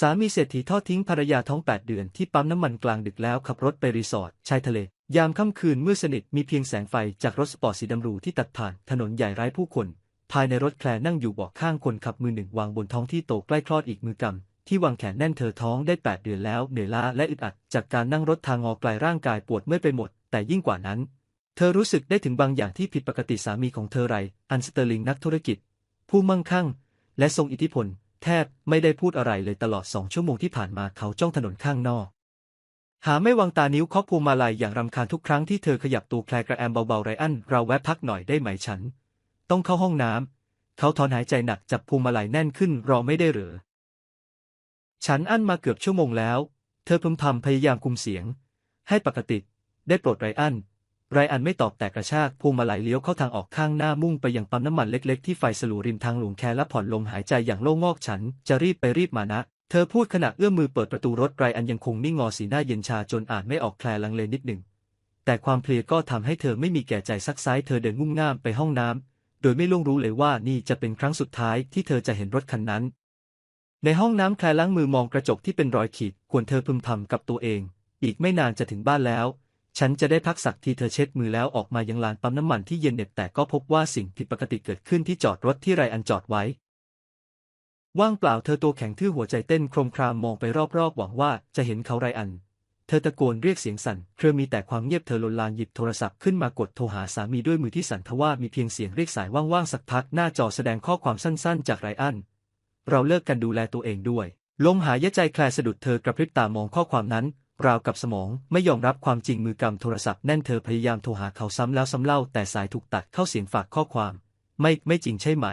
สามีเศรษฐีทอดทิ้งภรรยาท้อง 8 เดือนที่ปั๊มน้ำมันกลางดึกแล้วขับรถไปรีสอร์ทชายทะเล ยามค่ำคืนมืดสนิทมีเพียงแสงไฟจากรถสปอร์ตสีดำรูที่ตัดผ่านถนนใหญ่ไร้ผู้คน ภายในรถแคลนั่งอยู่เบาะข้างคนขับมือหนึ่งวางบนท้องที่โตใกล้คลอดอีกมือกำที่วางแขนแน่นเธอท้องได้ 8 เดือนแล้วเหนื่อยล้าและอึดอัด จากการนั่งรถทางงอไกลร่างกายปวดเมื่อยไปหมด แต่ยิ่งกว่านั้น เธอรู้สึกได้ถึงบางอย่างที่ผิดปกติสามีของเธอไรอันสเตอร์ลิงนักธุรกิจ ผู้มั่งคั่ง และทรงอิทธิพล แทบไม่ได้พูดอะไรเลยตลอดสองชั่วโมงที่ผ่านมาเขาจ้องถนนข้างนอก หาไม่วางตานิ้วเคาะพวงมาลัยอย่างรำคาญทุกครั้งที่เธอขยับตัวแคลกระแอมเบาๆไรอันเราแวะพักหน่อยได้ไหมฉัน ต้องเข้าห้องน้ำเขาถอนหายใจหนักจับพวงมาลัยแน่นขึ้นรอไม่ได้หรือฉันอั้นมาเกือบชั่วโมงแล้ว เธอพึมพำพยายามคุมเสียง ให้ปกติ ได้โปรดไรอัน ไรอันไม่ตอบแต่กระชากพวงมาลัยเลี้ยวเข้าทางออกข้างหน้ามุ่งไปยังปั๊มน้ำมันเล็กๆที่ไฟสลัวริมทางหลวงแคและผ่อนลมหายใจอย่างโล่งอกฉัน จะรีบไปรีบมานะ เธอพูดขณะเอื้อมมือเปิดประตูรถไรอันยังคงนิ่งงอสีหน้าเย็นชาจนอ่านไม่ออกแคลลังเลนิดหนึ่ง แต่ความเพลียก็ทำให้เธอไม่มีแก่ใจซักซ้ายเธอเดินงุ่มง่ามไปห้องน้ำโดยไม่ล่วงรู้เลยว่านี่จะเป็นครั้งสุดท้ายที่เธอจะเห็นรถคันนั้น ในห้องน้ำแคลล้างมือมองกระจกที่เป็นรอยขีดควรเธอพึมพำกับตัวเอง อีกไม่นานจะถึงบ้านแล้ว ฉันจะได้พักสักทีเธอเช็ดมือแล้วออกมายังลานปั๊มน้ำมันที่เย็นเหน็บแต่ก็พบว่าสิ่งผิดปกติเกิดขึ้นที่จอดรถที่ไรอันจอดไว้ ว่างเปล่าเธอตัวแข็งทื่อหัวใจเต้นโครมครามมองไปรอบๆ หวังว่าจะเห็นเขาไรอัน เธอตะโกนเรียกเสียงสั่นเครือมีแต่ความเงียบเธอลนลานหยิบโทรศัพท์ขึ้นมากดโทรหาสามีด้วยมือที่สั่นทว่ามีเพียงเสียงเรียกสายว่างๆสักพักหน้าจอแสดงข้อความสั้น ๆ จากไรอัน เราเลิกกันดูแลตัวเองด้วยลมหายใจแคลสะดุดเธอกระพริบตามองข้อความนั้น ราวกับสมองไม่ยอมรับความจริงมือกำโทรศัพท์แน่นเธอพยายามโทรหาเขาซ้ำแล้วซ้ำเล่าแต่สายถูกตัดเข้าเสียงฝากข้อความ ไม่ไม่จริงใช่ไหม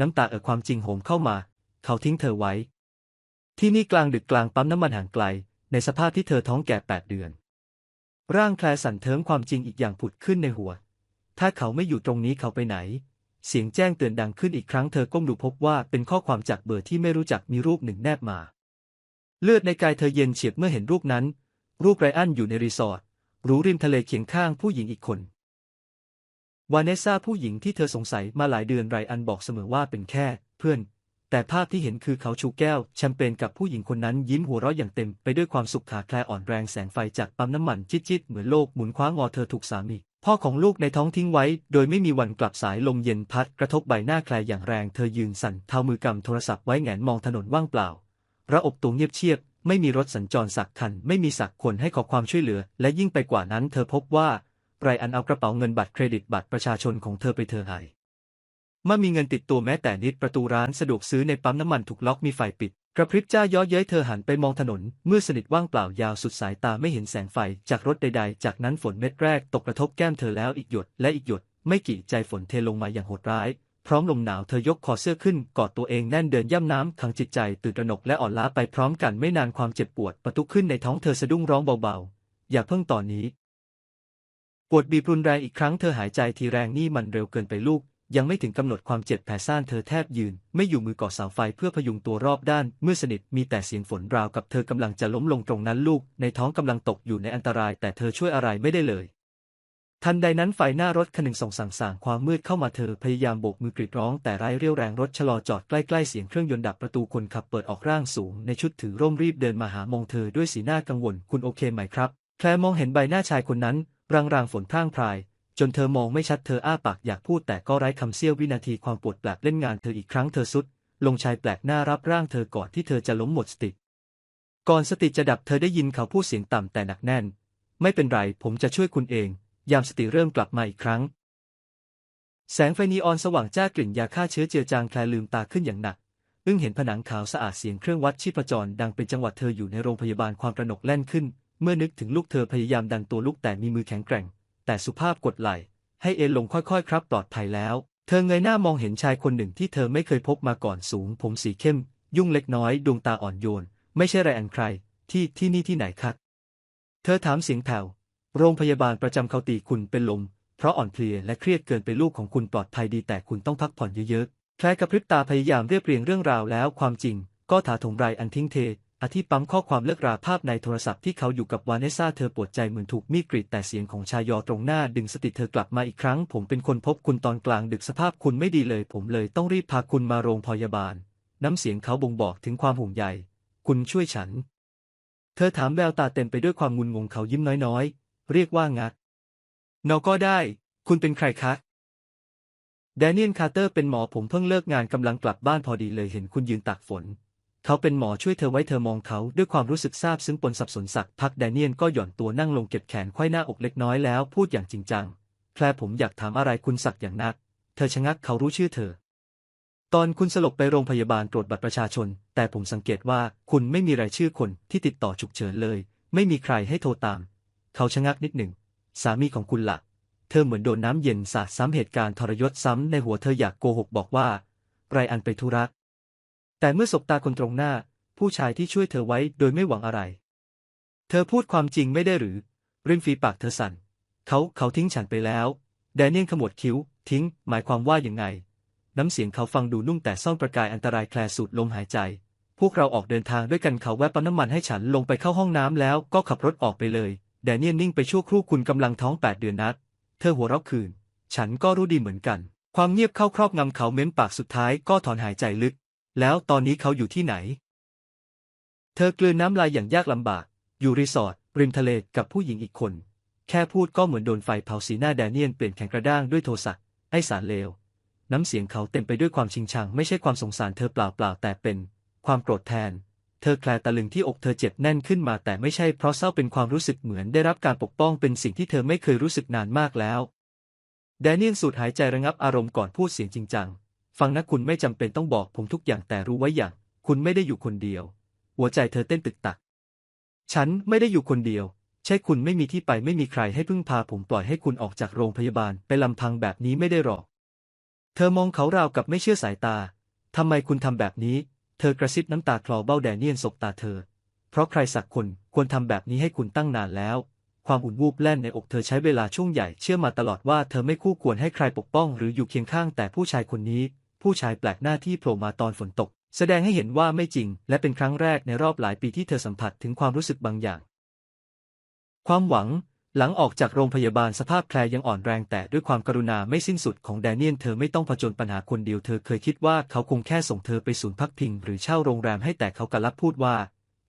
น้ำตาเอ่อความจริงโหมเข้ามา เขาทิ้งเธอไว้ ที่นี่กลางดึกกลางปั๊มน้ำมันห่างไกล ในสภาพที่เธอท้องแก่แปดเดือน ร่างแคลสั่นเทิมความจริงอีกอย่างผุดขึ้นในหัว ถ้าเขาไม่อยู่ตรงนี้เขาไปไหน เสียงแจ้งเตือนดังขึ้นอีกครั้งเธอก้มดูพบว่าเป็นข้อความจากเบอร์ที่ไม่รู้จักมีรูปหนึ่งแนบมา เลือดในกายเธอเย็นเฉียบเมื่อเห็นรูปนั้น รูปไรอันอยู่ในรีสอร์ทหรูริมทะเลเคียงข้างผู้หญิงอีกคน วาเนสซาผู้หญิงที่เธอสงสัยมาหลายเดือนไรอันบอกเสมอว่าเป็นแค่ เพื่อน แต่ภาพที่เห็นคือเขาชูแก้ว แชมเปญกับผู้หญิงคนนั้นยิ้มหัวเราะอย่างเต็ม ไปด้วยความสุขขาแคลอ่อนแรงแสงไฟจากปั๊มน้ำมันจิตๆเหมือนโลกหมุนคว้างอเธอถูกสามีพ่อของลูกในท้องทิ้งไว้ โดยไม่มีวันกลับสายลมเย็นพัดกระทบใบหน้าแคลอย่างแรง เธอยืนสั่นเท้ามือกำโทรศัพท์ไว้แงนมองถนนว่างเปล่า ระอบตัวเงียบเชียบ ไม่มีรถสัญจรสักคัน ไม่มีสักคนให้ขอความช่วยเหลือ และยิ่งไปกว่านั้นเธอพบว่าไรอันเอากระเป๋าเงินบัตรเครดิตบัตรประชาชนของเธอไปเธอหายไม่มีเงินติดตัวแม้แต่นิดประตูร้านสะดวกซื้อในปั๊มน้ำมันถูกล็อกมีไฟปิด กระพริบจ้าย้อเย้ยเธอหันไปมองถนนมืดสนิทว่างเปล่ายาวสุดสายตาไม่เห็นแสงไฟจากรถใด ๆ จากนั้นฝนเม็ดแรกตกกระทบแก้มเธอแล้วอีกหยดและอีกหยด ไม่กี่ใจฝนเทลงมาอย่างโหดร้าย พร้อมลมหนาวเธอยกคอเสื้อขึ้นกอดตัวเองแน่นเดินย่ำน้ำขังจิตใจตื่นตระหนกและอ่อนล้าไปพร้อมกันไม่นานความเจ็บปวดประทุขึ้นในท้องเธอสะดุ้งร้องเบาๆ อย่าเพิ่งตอนนี้ ปวดบีบรุนแรงอีกครั้งเธอหายใจทีแรงนี่มันเร็วเกินไปลูก ยังไม่ถึงกำหนดความเจ็บแผลซ่านเธอแทบยืน ไม่อยู่มือก่อเสาไฟเพื่อพยุงตัวรอบด้านเมื่อสนิทมีแต่เสียงฝนราวกับเธอกำลังจะล้มลงตรงนั้นลูก ในท้องกำลังตกอยู่ในอันตราย แต่เธอช่วยอะไรไม่ได้เลย ทันใดนั้นไฟหน้ารถคันหนึ่งส่องส่างสางความมืดเข้ามาเธอพยายามโบกมือกรีดร้องแต่ไร้เรี่ยวแรงรถชะลอจอดใกล้ๆเสียงเครื่องยนต์ดับประตูคนขับเปิดออกร่างสูงในชุดถือร่มรีบเดินมาหามองเธอด้วยสีหน้ากังวลคุณโอเคไหมครับแคลมองเห็นใบหน้าชายคนนั้น รางๆฝนพร่างพราย จนเธอมองไม่ชัดเธออ้าปากอยากพูดแต่ก็ไร้คำเสี้ยววินาทีความปวดแปลกเล่นงานเธออีกครั้งเธอสุด ลงชายแปลกหน้ารับร่างเธอก่อนที่เธอจะล้มหมดสติ ก่อนสติจะดับเธอได้ยินเขาพูดเสียงต่ำแต่หนักแน่น ไม่เป็นไรผมจะช่วยคุณเอง ยามสติเริ่มกลับมาอีกครั้ง แสงไฟนีออนสว่างจ้ากลิ่นยาฆ่าเชื้อเจือจางแคลลืมตาขึ้นอย่างหนัก อึ้งเห็นผนังขาวสะอาดเสียงเครื่องวัดชีพจรดังเป็นจังหวะเธออยู่ในโรงพยาบาลความตระหนกแล่นขึ้น เมื่อนึกถึงลูกเธอพยายามดันตัวลูกแต่มีมือแข็งแกร่ง แต่สุภาพกดไหลให้เอนลงค่อยๆ ครับปลอดภัยแล้ว เธอเงยหน้ามองเห็นชายคนหนึ่งที่เธอไม่เคยพบมาก่อนสูง ผมสีเข้ม ยุ่งเล็กน้อยดวงตาอ่อนโยน ไม่ใช่ไรอันใคร ที่ที่นี่ที่ไหนครับเธอถามเสียงแผ่ว โรงพยาบาลประจำเขาตีคุณเป็นลม เพราะอ่อนเพลียและเครียดเกินไปลูกของคุณปลอดภัยดีแต่คุณต้องพักผ่อนเยอะๆแคลกระพริบตาพยายามเรียบเรียงเรื่องราวแล้วความจริง ก็ถาถมไรอันทิ้งเทอธิปั๊มข้อความเลิกราภาพในโทรศัพท์ที่เขาอยู่กับวาเนซ่าเธอปวดใจเหมือนถูกมีดกรีดแต่เสียงของชายยอตรงหน้าดึงสติเธอกลับมาอีกครั้ง ผมเป็นคนพบคุณตอนกลางดึกสภาพคุณไม่ดีเลย ผมเลยต้องรีบพาคุณมาโรงพยาบาล น้ำเสียงเขาบ่งบอกถึงความห่วงใย คุณช่วยฉัน เธอถามแววตาเต็มไปด้วยความงุนงงเขายิ้มน้อย เรียกว่างักนอก็ได้ คุณเป็นใครคะแดเนียลคาร์เตอร์เป็นหมอผมเพิ่งเลิกงานกำลังกลับบ้านพอดีเลยเห็นคุณยืนตากฝน เขาเป็นหมอช่วยเธอไว้เธอมองเขาด้วยความรู้สึกซาบซึ้งปนสับสนสักพักแดเนียลก็หย่อนตัวนั่งลงเก็บแขนไขว้หน้าอกเล็กน้อยแล้วพูดอย่างจริงจังแคลผมอยากถามอะไรคุณสักอย่างนัก เธอชะงักเขารู้ชื่อเธอ ตอนคุณสลบไปโรงพยาบาลตรวจบัตรประชาชน แต่ผมสังเกตว่าคุณไม่มีรายชื่อคนที่ติดต่อฉุกเฉินเลย ไม่มีใครให้โทรตาม เขาชะงักนิดหนึ่ง สามีของคุณละ่ะ เธอเหมือนโดนน้ำเย็นสาดซ้ำเหตุการณ์ทรยศซ้ำในหัวเธออยากโกหกบอกว่าไรอันไปธุระแต่เมื่อสบตาคนตรงหน้า ผู้ชายที่ช่วยเธอไว้โดยไม่หวังอะไร เธอพูดความจริงไม่ได้หรือ ริมฝีปากเธอสั่น เขาเขาทิ้งฉันไปแล้ว แดเนียลขมวดคิ้ว ทิ้ง หมายความว่าอย่างไง น้ำเสียงเขาฟังดูนุ่มแต่ซ่อนประกายอันตรายแคลสูดลมหายใจ พวกเราออกเดินทางด้วยกันเขาแวะปั๊มน้ำมันให้ฉันลงไปเข้าห้องน้ำแล้วก็ขับรถออกไปเลย แดเนียลนิ่งไปชั่วครู่คุณกำลังท้องแปดเดือนนัด เธอหัวเราะคืน ฉันก็รู้ดีเหมือนกัน ความเงียบเข้าครอบงำเขาเม้มปากสุดท้ายก็ถอนหายใจลึก แล้วตอนนี้เขาอยู่ที่ไหน เธอกลืนน้ำลายอย่างยากลำบาก อยู่รีสอร์ทริมทะเลกับผู้หญิงอีกคน แค่พูดก็เหมือนโดนไฟเผาสีหน้าแดเนียลเปลี่ยนแข็งกระด้างด้วยโทสะไอสารเลว น้ำเสียงเขาเต็มไปด้วยความชิงชัง ไม่ใช่ความสงสารเธอเปล่าๆแต่เป็น ความโกรธแทน เธอแคลตะลึงที่อกเธอเจ็บแน่นขึ้นมาแต่ไม่ใช่เพราะเศร้าเป็นความรู้สึกเหมือนได้รับการปกป้องเป็นสิ่งที่เธอไม่เคยรู้สึกนานมากแล้วแดเนียลสูดหายใจระงับอารมณ์ก่อนพูดเสียงจริงจัง ฟังนะคุณไม่จำเป็นต้องบอกผมทุกอย่างแต่รู้ไว้อย่าง คุณไม่ได้อยู่คนเดียว หัวใจเธอเต้นตึกตัก ฉันไม่ได้อยู่คนเดียว ใช่คุณไม่มีที่ไปไม่มีใครให้พึ่งพาผมปล่อยให้คุณออกจากโรงพยาบาลไปลำพังแบบนี้ไม่ได้หรอก เธอมองเขาราวกับไม่เชื่อสายตาทำไมคุณทำแบบนี้ เธอกระซิบน้ำตาคลอเบ้าแดเนียลสบตาเธอ เพราะใครสักคนควรทำแบบนี้ให้คุณตั้งนานแล้ว ความอุ่นวูบแล่นในอกเธอใช้เวลาช่วงใหญ่เชื่อมาตลอดว่าเธอไม่คู่ควรให้ใครปกป้องหรืออยู่เคียงข้างแต่ผู้ชายคนนี้ ผู้ชายแปลกหน้าที่โผล่มาตอนฝนตก แสดงให้เห็นว่าไม่จริง และเป็นครั้งแรกในรอบหลายปีที่เธอสัมผัสถึงความรู้สึกบางอย่าง ความหวัง หลังออกจากโรงพยาบาลสภาพแคลยังอ่อนแรงแต่ด้วยความกรุณาไม่สิ้นสุดของแดเนียลเธอไม่ต้องผจญปัญหาคนเดียวเธอเคยคิดว่าเขาคงแค่ส่งเธอไปศูนย์พักพิง หรือเช่าโรงแรมให้แต่เขากลับพูดว่า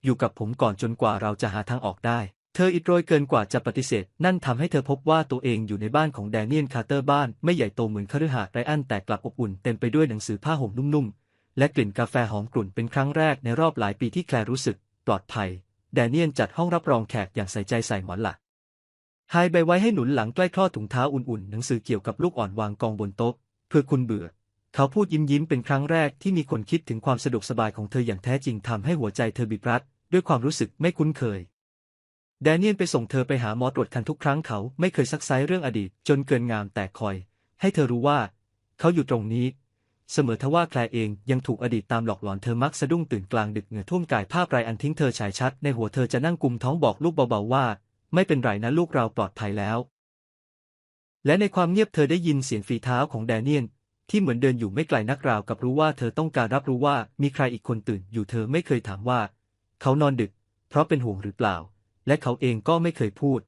อยู่กับผมก่อนจนกว่าเราจะหาทางออกได้ เธออิดโรยเกินกว่าจะปฏิเสธ นั่นทำให้เธอพบว่าตัวเองอยู่ในบ้านของแดเนียลคาร์เตอร์บ้านไม่ใหญ่โตเหมือนคฤหาสน์ไรอันแต่กลับอบอุ่นเต็มไปด้วยหนังสือผ้าห่มนุ่มๆและกลิ่นกาแฟหอมกลุ่นเป็นครั้งแรกในรอบหลายปีที่แคลรู้สึก ปลอดภัย แดเนียลจัดห้องรับรองแขกอย่างใส่ใจใส่หมอนหลัก ไฮใบไว้ให้หนุนหลังใกล้คลอดถุงเท้าอุ่นๆ หนังสือเกี่ยวกับลูกอ่อนวางกองบนโต๊ะ เพื่อคุณเบื่อ เขาพูดยิ้มยิ้มเป็นครั้งแรกที่มีคนคิดถึงความสะดวกสบายของเธออย่างแท้จริงทำให้หัวใจเธอบีบรัด ด้วยความรู้สึกไม่คุ้นเคย แดเนียลไปส่งเธอไปหาหมอตรวจคันทุกครั้งเขาไม่เคยซักไซเรื่องอดีต จนเกินงามแต่คอย ให้เธอรู้ว่า เขาอยู่ตรงนี้ เสมอทว่าแคลเองยังถูกอดีตตามหลอกหลอนเธอมักสะดุ้งตื่นกลางดึกเหงื่อท่วมกายภาพไรอันทิ้งเธอฉายชัดในหัวเธอจะนั่งกุมท้องบอกลูกเบาๆว่า ไม่เป็นไรนะลูกเราปลอดภัยแล้ว และในความเงียบเธอได้ยินเสียงฝีเท้าของแดเนียลที่เหมือนเดินอยู่ไม่ไกลนักราวกับรู้ว่าเธอต้องการรับรู้ว่ามีใครอีกคนตื่นอยู่เธอไม่เคยถามว่า เขานอนดึก เพราะเป็นห่วงหรือเปล่า และเขาเองก็ไม่เคยพูด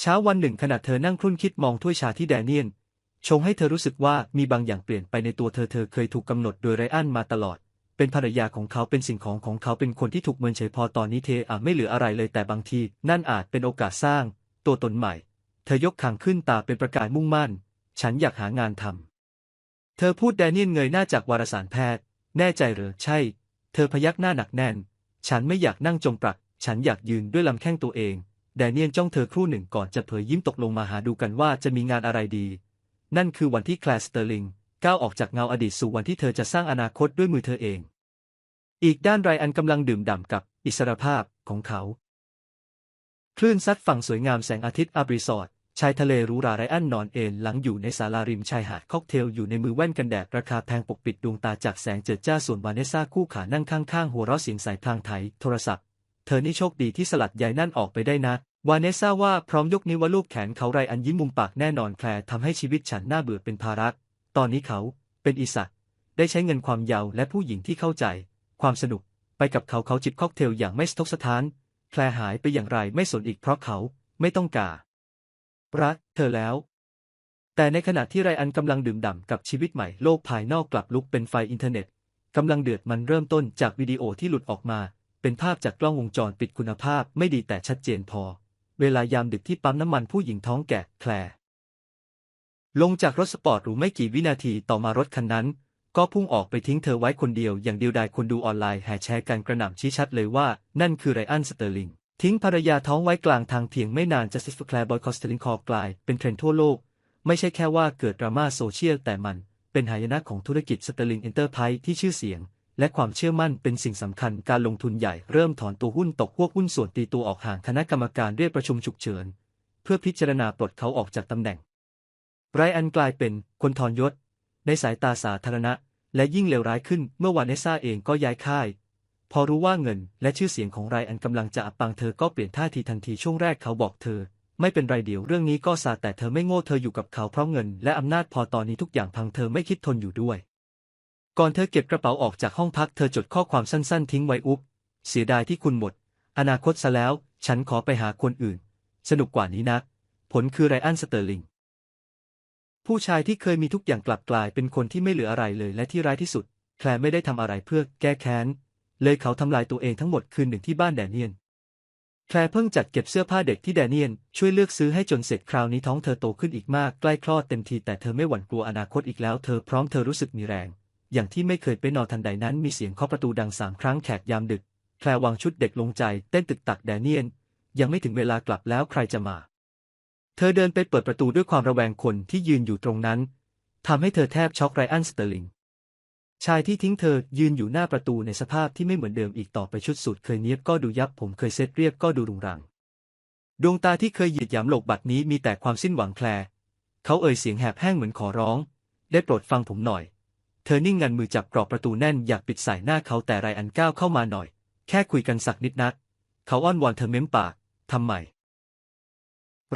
เช้าวันหนึ่งขณะเธอนั่งครุ่นคิดมองถ้วยชาที่แดเนียลชงให้เธอรู้สึกว่ามีบางอย่างเปลี่ยนไปในตัวเธอเธอเคยถูกกำหนดโดยไรอันมาตลอด เป็นภรรยาของเขาเป็นสิ่งของของเขาเป็นคนที่ถูกเมินเฉยพอตอนนี้เธออาจไม่เหลืออะไรเลยแต่บางที นั่นอาจเป็นโอกาสสร้าง ตัวตนใหม่ เธอยกคางขึ้นตาเป็นประกายมุ่งมั่น ฉันอยากหางานทำเธอพูดแดเนียลเงยหน้าจากวารสารแพทย์ แน่ใจหรือใช่ เธอพยักหน้าหนักแน่น ฉันไม่อยากนั่งจมปลัก ฉันอยากยืนด้วยลำแข้งตัวเองแดเนียลจ้องเธอครู่หนึ่งก่อนจะเผยยิ้มตกลงมาหาดูกันว่าจะมีงานอะไรดี นั่นคือวันที่แคลสเตอร์ลิง ก้าวออกจากเงาอดีตสู่วันที่เธอจะสร้างอนาคตด้วยมือเธอเอง อีกด้านไรอันกำลังดื่มด่ำกับอิสรภาพของเขา คลื่นซัดฝั่งสวยงามแสงอาทิตย์อาบรีสอร์ทชายทะเลหรูหราไรอันนอนเอนหลังอยู่ในศาลาริมชายหาดค็อกเทลอยู่ในมือแว่นกันแดดราคาแพงปกปิดดวงตาจากแสงเจิดจ้าส่วนวาเนซ่าคู่ขานั่งข้างๆ หัวเราะเสียงสายพลางไถโทรศัพท์ เธอนี่โชคดีที่สลัดใยนั่นออกไปได้นะวาเนซ่าว่าพร้อมยกนิ้วว่าลูบแขนเขาไรอันยิ้มมุมปากแน่นอนแคลร์ทำให้ชีวิตฉันน่าเบื่อเป็นภาระ ตอนนี้เขาเป็นอิสระได้ใช้เงินความยาวและผู้หญิงที่เข้าใจ ความสนุก ไปกับเขาเขาจิบค็อกเทลอย่างไม่สะทกสะท้าน แคลหายไปอย่างไรไม่สนอีกเพราะเขาไม่ต้องการรักเธอแล้ว แต่ในขณะที่ไรอันกำลังดื่มด่ำกับชีวิตใหม่โลกภายนอกกลับลุกเป็นไฟอินเทอร์เน็ตกำลังเดือดมันเริ่มต้นจากวิดีโอที่หลุดออกมา เป็นภาพจากกล้องวงจรปิดคุณภาพไม่ดีแต่ชัดเจนพอ เวลายามดึกที่ปั๊มน้ำมันผู้หญิงท้องแก่แคล ลงจากรถสปอร์ตหรูไม่กี่วินาทีต่อมารถคันนั้น ก็พุ่งออกไปทิ้งเธอไว้คนเดียวอย่างเดียวดายคนดูออนไลน์แห่แชร์กันกระหน่ำชี้ชัดเลยว่า นั่นคือไรอันสเตอร์ลิง ทิ้งภรรยาท้องไว้กลางทางเพียงไม่นานจะซิฟแคลร์บอยคอสเตลิงคอกลายเป็นเทรนด์ทั่วโลก ไม่ใช่แค่ว่าเกิดดราม่าโซเชียลแต่มัน เป็นหายนะของธุรกิจสเตอร์ลิงเอ็นเตอร์ไพรส์ที่ชื่อเสียง และความเชื่อมั่นเป็นสิ่งสำคัญการลงทุนใหญ่เริ่มถอนตัวหุ้นตกพวกหุ้นส่วนตีตัวออกห่างคณะกรรมการเรียกประชุมฉุกเฉินเพื่อพิจารณาปลดเขาออกจากตำแหน่ง ไรอันกลายเป็นคนทรยศ ในสายตาสาธารณะ และยิ่งเลวร้ายขึ้นเมื่อวานเนซ่าเองก็ย้ายค่าย พอรู้ว่าเงินและชื่อเสียงของไรอันกำลังจะอับปังเธอก็เปลี่ยนท่าทีทันทีช่วงแรกเขาบอกเธอ ไม่เป็นไรเดี๋ยวเรื่องนี้ก็ซาแต่เธอไม่โง่เธออยู่กับเขาเพราะเงิน และอำนาจพอตอนนี้ทุกอย่างพังเธอไม่คิดทนอยู่ด้วย ก่อนเธอเก็บกระเป๋าออกจากห้องพักเธอจดข้อความสั้นๆ ทิ้งไว้อุ๊บเสียดายที่คุณหมด อนาคตซะแล้ว ฉันขอไปหาคนอื่น สนุกกว่านี้นะ ผลคือไรอันสเตอร์ลิง ผู้ชายที่เคยมีทุกอย่างกลับกลายเป็นคนที่ไม่เหลืออะไรเลยและที่ร้ายที่สุด แคลไม่ได้ทำอะไรเพื่อแก้แค้น เลยเขาทำลายตัวเองทั้งหมดคืนหนึ่งที่บ้านแดเนียน แคลเพิ่งจัดเก็บเสื้อผ้าเด็กที่แดเนียน ช่วยเลือกซื้อให้จนเสร็จคราวนี้ท้องเธอโตขึ้นอีกมากใกล้คลอดเต็มทีแต่เธอไม่หวั่นกลัวอนาคตอีกแล้วเธอพร้อมเธอรู้สึกมีแรง อย่างที่ไม่เคยไปนอนทันใดนั้นมีเสียงเคาะประตูดังสามครั้งแขกยามดึก แคลวางชุดเด็กลงใจเต้นตึกตักแดเนียน ยังไม่ถึงเวลากลับแล้วใครจะมา เธอเดินไปเปิดประตูด้วยความระแวงคนที่ยืนอยู่ตรงนั้น ทำให้เธอแทบช็อกไรอันสเตอร์ลิง ชายที่ทิ้งเธอยืนอยู่หน้าประตูในสภาพที่ไม่เหมือนเดิมอีกต่อไปชุดสูทเคยเนียบก็ดูยับผมเคยเซ็ตเรียบก็ดูรุงรัง ดวงตาที่เคยหยีดหยามโลกบัดนี้มีแต่ความสิ้นหวังแคลร์เขาเอ่ยเสียงแหบแห้งเหมือนขอร้อง ได้โปรดฟังผมหน่อย เธอนิ่งงันมือจับกรอบประตูแน่นอยากปิดใส่หน้าเขาแต่ไรอันก้าวเข้ามาหน่อย แค่คุยกันสักนิดนัก เขาอ้อนวอนเธอเม้มปากทำไม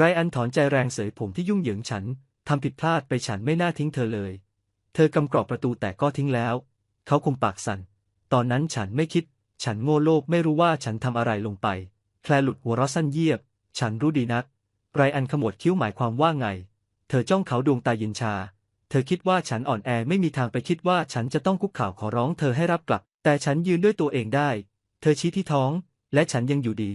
ไรอันถอนใจแรงเสยผมที่ยุ่งเหยิงฉัน ทำผิดพลาดไปฉันไม่น่าทิ้งเธอเลย เธอกำกรอบประตูแต่ก็ทิ้งแล้ว เขาคงปากสัน่น ตอนนั้นฉันไม่คิด ฉันโง่โลกไม่รู้ว่าฉันทำอะไรลงไป แคลหลุดหัวเราะสั้นเยียบ ฉันรู้ดีนัก ไรอันขมวดคิ้วหมายความว่าไง เธอจ้องเขาดวงตาเย็นชา เธอคิดว่าฉันอ่อนแอไม่มีทางไปคิดว่าฉันจะต้องคุกเข่าขอร้องเธอให้รับกลับ แต่ฉันยืนด้วยตัวเองได้ เธอชี้ที่ท้อง และฉันยังอยู่ดี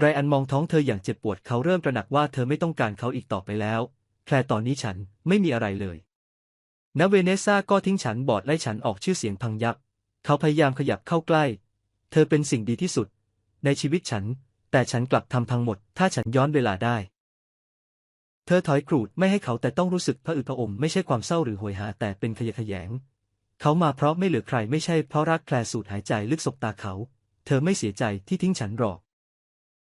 ไรอันมองท้องเธออย่างเจ็บปวดเขาเริ่มตระหนักว่าเธอไม่ต้องการเขาอีกต่อไปแล้วแคลตอนนี้ฉันไม่มีอะไรเลยณเวเนซ่าก็ทิ้งฉันบอดไล่ฉันออกชื่อเสียงพังยับ เขาพยายามขยับเข้าใกล้ เธอเป็นสิ่งดีที่สุด ในชีวิตฉัน แต่ฉันกลับทำพังหมด ถ้าฉันย้อนเวลาได้ เธอถอยกรูดไม่ให้เขาแต่ต้องรู้สึกพระอึดพระอมไม่ใช่ความเศร้าหรือโหยหาแต่เป็นขยะแขยง เขามาเพราะไม่เหลือใครไม่ใช่เพราะรักแคลสูดหายใจลึกศบตาเขา เธอไม่เสียใจที่ทิ้งฉันหรอก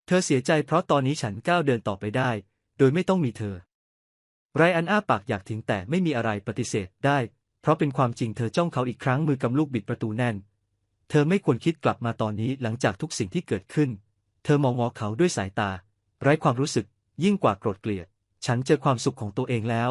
เธอเสียใจเพราะตอนนี้ฉันก้าวเดินต่อไปได้ โดยไม่ต้องมีเธอ ไรอันอ้าปากอยากถึงแต่ไม่มีอะไรปฏิเสธได้ เพราะเป็นความจริงเธอจ้องเขาอีกครั้งมือกำลูกบิดประตูแน่น เธอไม่ควรคิดกลับมาตอนนี้หลังจากทุกสิ่งที่เกิดขึ้น เธอมองงอเขาด้วยสายตา ไร้ความรู้สึก ยิ่งกว่าโกรธเกลียด ฉันเจอความสุขของตัวเองแล้ว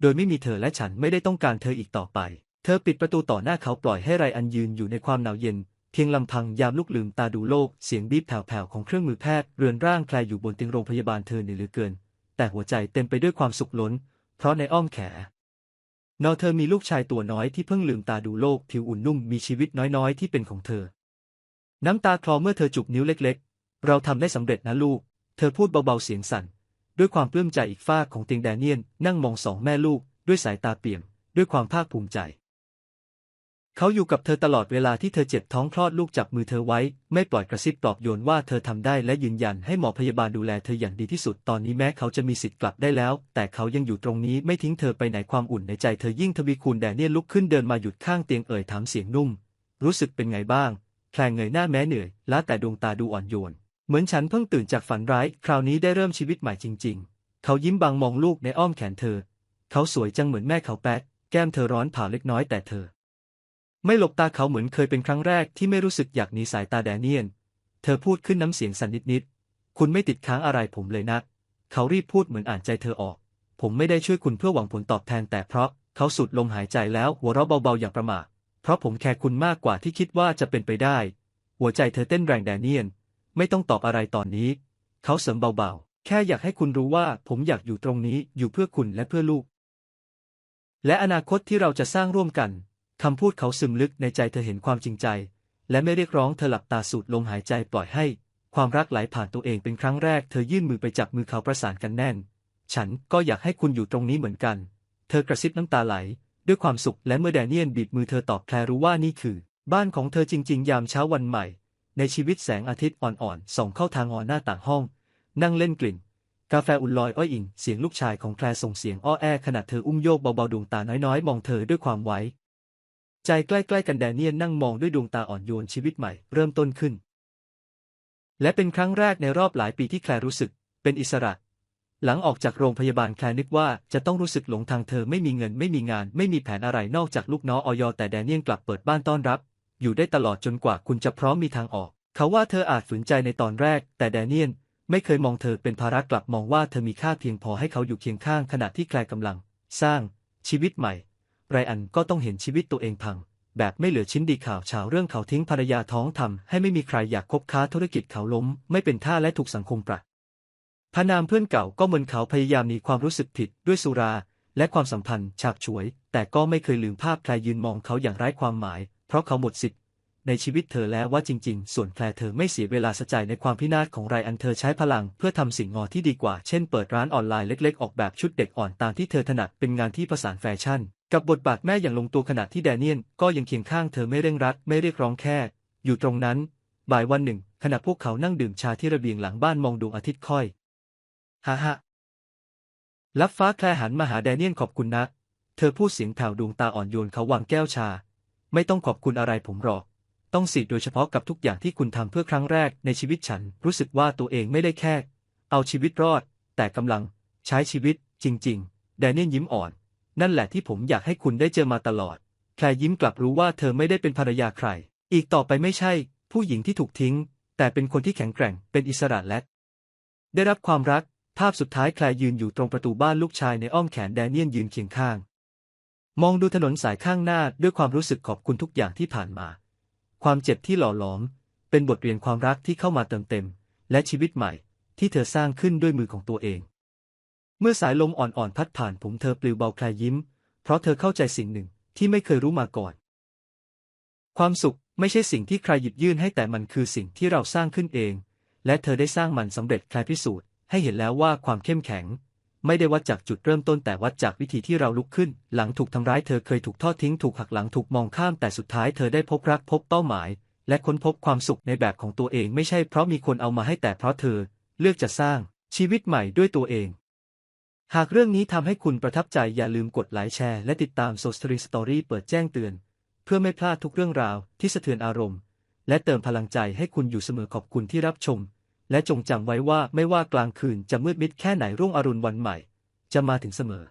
โดยไม่มีเธอและฉันไม่ได้ต้องการเธออีกต่อไป เธอปิดประตูต่อหน้าเขาปล่อยให้ไรอันยืนอยู่ในความหนาวเย็น เพียงลำพังยามลุกลืมตาดูโลก เสียงบีบแผ่วๆของเครื่องมือแพทย์ เรือนร่างแคลอยู่บนเตียงโรงพยาบาลเธอเหนื่อยเหลือเกิน แต่หัวใจเต็มไปด้วยความสุขล้น เพราะในอ้อมแขนอเธอมีลูกชายตัวน้อยที่เพิ่งลืมตาดูโลก ผิวอุ่นนุ่มมีชีวิตน้อยๆ ที่เป็นของเธอ น้ำตาคลอเมื่อเธอจุกนิ้วเล็กๆ เราทำได้สำเร็จนะลูก เธอพูดเบาๆเสียงสั่น ด้วยความปลื้มใจอีกฝ้าของเตียงแดเนียนนั่งมองสองแม่ลูก ด้วยสายตาเปี่ยม ด้วยความภาคภูมิใจ เขาอยู่กับเธอตลอดเวลาที่เธอเจ็บท้องคลอดลูกจับมือเธอไว้ ไม่ปล่อยกระซิบปลอบโยนว่าเธอทำได้และยืนยันให้หมอพยาบาลดูแลเธออย่างดีที่สุดตอนนี้แม้เขาจะมีสิทธิ์กลับได้แล้ว แต่เขายังอยู่ตรงนี้ไม่ทิ้งเธอไปไหนความอุ่นในใจเธอยิ่งทวีคูณแดเนียนลุกขึ้นเดินมาหยุดข้างเตียงเอ่ยถามเสียงนุ่ม รู้สึกเป็นไงบ้างแคลงเงยหน้าแม้เหนื่อยล้าแต่ดวงตาดูอ่อนโยน เหมือนฉันเพิ่งตื่นจากฝันร้าย คราวนี้ได้เริ่มชีวิตใหม่จริง ๆ เขายิ้มบางมองลูกในอ้อมแขนเธอ เขาสวยจังเหมือนแม่เขาแป๊ะแก้มเธอร้อนผ่าเล็กน้อยแต่เธอ ไม่หลบตาเขาเหมือนเคยเป็นครั้งแรกที่ไม่รู้สึกอยากหนีสายตาแดเนียน เธอพูดขึ้นน้ำเสียงสั่นนิดๆ คุณไม่ติดค้างอะไรผมเลยนะ เขารีบพูดเหมือนอ่านใจเธอออก ผมไม่ได้ช่วยคุณเพื่อหวังผลตอบแทนแต่เพราะเขาสูดลมหายใจแล้วหัวเราะเบาๆอย่างประมาท เพราะผมแคร์คุณมากกว่าที่คิดว่าจะเป็นไปได้ หัวใจเธอเต้นแรงแดเนียน ไม่ต้องตอบอะไรตอนนี้ เขาเสริมเบาๆ แค่อยากให้คุณรู้ว่าผมอยากอยู่ตรงนี้อยู่เพื่อคุณและเพื่อลูก และอนาคตที่เราจะสร้างร่วมกัน คำพูดเขาซึมลึกในใจเธอเห็นความจริงใจ และไม่เรียกร้องเธอหลับตาสูดลมหายใจปล่อยให้ ความรักไหลผ่านตัวเองเป็นครั้งแรกเธอยื่นมือไปจับมือเขาประสานกันแน่น ฉันก็อยากให้คุณอยู่ตรงนี้เหมือนกัน เธอกระซิบน้ำตาไหล ด้วยความสุขและเมื่อแดเนียนบีบมือเธอตอบแคลรู้ว่านี่คือ บ้านของเธอจริง ๆ ยามเช้าวันใหม่ ในชีวิตแสงอาทิตย์อ่อนๆส่องเข้าทางหอหน้าต่างห้อง นั่งเล่นกลิ่นกาแฟอุ่นลอยอ้อยอิงเสียงลูกชายของแคลส่งเสียงอ้อแอขณะเธออุ้มโยกเบาๆดวงตาน้อยๆ มองเธอด้วยความไว้ ใจใกล้ๆกันแดเนียนนั่งมองด้วยดวงตาอ่อนโยนชีวิตใหม่ เริ่มต้นขึ้น และเป็นครั้งแรกในรอบหลายปีที่แคลรู้สึก เป็นอิสระ หลังออกจากโรงพยาบาลแคลนึกว่าจะต้องรู้สึกหลงทางเธอไม่มีเงินไม่มีงาน ไม่มีแผนอะไรนอกจากลูกน้องออยแต่แดเนียนกลับเปิดบ้านต้อนรับ อยู่ได้ตลอดจนกว่าคุณจะพร้อมมีทางออก เขาว่าเธออาจฝืนใจในตอนแรก แต่แดเนียนไม่เคยมองเธอเป็นภาระกลับมองว่าเธอมีค่าเพียงพอให้เขาอยู่เคียงข้างขณะที่แคลกำลัง สร้าง ชีวิตใหม่ ไรอันก็ต้องเห็นชีวิตตัวเองพัง แบบไม่เหลือชิ้นดีข่าวช้าเรื่องเขาทิ้งภรรยาท้องทำให้ไม่มีใครอยากคบค้าธุรกิจเขาล้ม ไม่เป็นท่าและถูกสังคมประพนามเพื่อนเก่าก็เหมือนเขาพยายามมีความรู้สึกผิดด้วยสุรา และความสัมพันธ์ฉาบฉวย แต่ก็ไม่เคยลืมภาพใครยืนมองเขาอย่างไร้ความหมาย เพราะเขาหมดสิทธิ์ในชีวิตเธอแล้วว่าจริง ๆ ส่วนแคลเธอไม่เสียเวลาสะใจในความพินาศของไรอันเธอใช้พลัง เพื่อทำสิ่งงอที่ดีกว่า เช่น เปิดร้านออนไลน์เล็ก ๆ ออกแบบชุดเด็กอ่อนตามที่เธอถนัดเป็นงานที่ประสานแฟชั่น กับบทบาทแม่อย่างลงตัวขณะที่แดเนียนก็ยังเคียงข้างเธอไม่เร่งรัดไม่เรียกร้องแค่ อยู่ตรงนั้น บ่ายวันหนึ่ง ขณะพวกเขานั่งดื่มชาที่ระเบียงหลังบ้านมองดวงอาทิตย์ค่อยฮ่าฮ่าลับฟ้าแคลหันมาหาแดเนียนขอบคุณนะ เธอพูดเสียงแผ่วดวงตาอ่อนโยนเขาวางแก้วชา ไม่ต้องขอบคุณอะไรผมหรอก ต้องสิโดยเฉพาะกับทุกอย่างที่คุณทำเพื่อครั้งแรกในชีวิตฉัน รู้สึกว่าตัวเองไม่ได้แค่ เอาชีวิตรอด แต่กำลัง ใช้ชีวิต จริง ๆ แดเนียนยิ้มอ่อน นั่นแหละที่ผมอยากให้คุณได้เจอมาตลอดแคลยิ้มกลับรู้ว่าเธอไม่ได้เป็นภรรยาใคร อีกต่อไปไม่ใช่ ผู้หญิงที่ถูกทิ้ง แต่เป็นคนที่แข็งแกร่ง เป็นอิสระและ ได้รับความรัก ภาพสุดท้ายแคลยืนอยู่ตรงประตูบ้านลูกชายในอ้อมแขนแดเนียนยืนเคียงข้าง มองดูถนนสายข้างหน้าด้วยความรู้สึกขอบคุณทุกอย่างที่ผ่านมา ความเจ็บที่หล่อหลอม เป็นบทเรียนความรักที่เข้ามาเติมเต็ม และชีวิตใหม่ ที่เธอสร้างขึ้นด้วยมือของตัวเอง เมื่อสายลมอ่อนๆพัดผ่านผมเธอปลิวเบาแคลยยิ้ม เพราะเธอเข้าใจสิ่งหนึ่งที่ไม่เคยรู้มาก่อน ความสุขไม่ใช่สิ่งที่ใครหยิบยื่นให้แต่มันคือสิ่งที่เราสร้างขึ้นเอง และเธอได้สร้างมันสำเร็จคลายพิสูจน์ให้เห็นแล้วว่าความเข้มแข็ง ไม่ได้วัดจากจุดเริ่มต้นแต่วัดจากวิธีที่เราลุกขึ้น หลังถูกทำร้ายเธอเคยถูกทอดทิ้งถูกหักหลังถูกมองข้ามแต่สุดท้ายเธอได้พบรักพบเป้าหมาย และค้นพบความสุขในแบบของตัวเองไม่ใช่เพราะมีคนเอามาให้แต่เพราะเธอเลือกจะสร้างชีวิตใหม่ด้วยตัวเอง หากเรื่องนี้ทำให้คุณประทับใจอย่าลืมกดไลค์แชร์และติดตามโซสตรีสตอรี่เปิดแจ้งเตือน เพื่อไม่พลาดทุกเรื่องราวที่สะเทือนอารมณ์ และเติมพลังใจให้คุณอยู่เสมอขอบคุณที่รับชม และจงจำไว้ว่าไม่ว่ากลางคืนจะมืดมิดแค่ไหนรุ่งอรุณวันใหม่ จะมาถึงเสมอ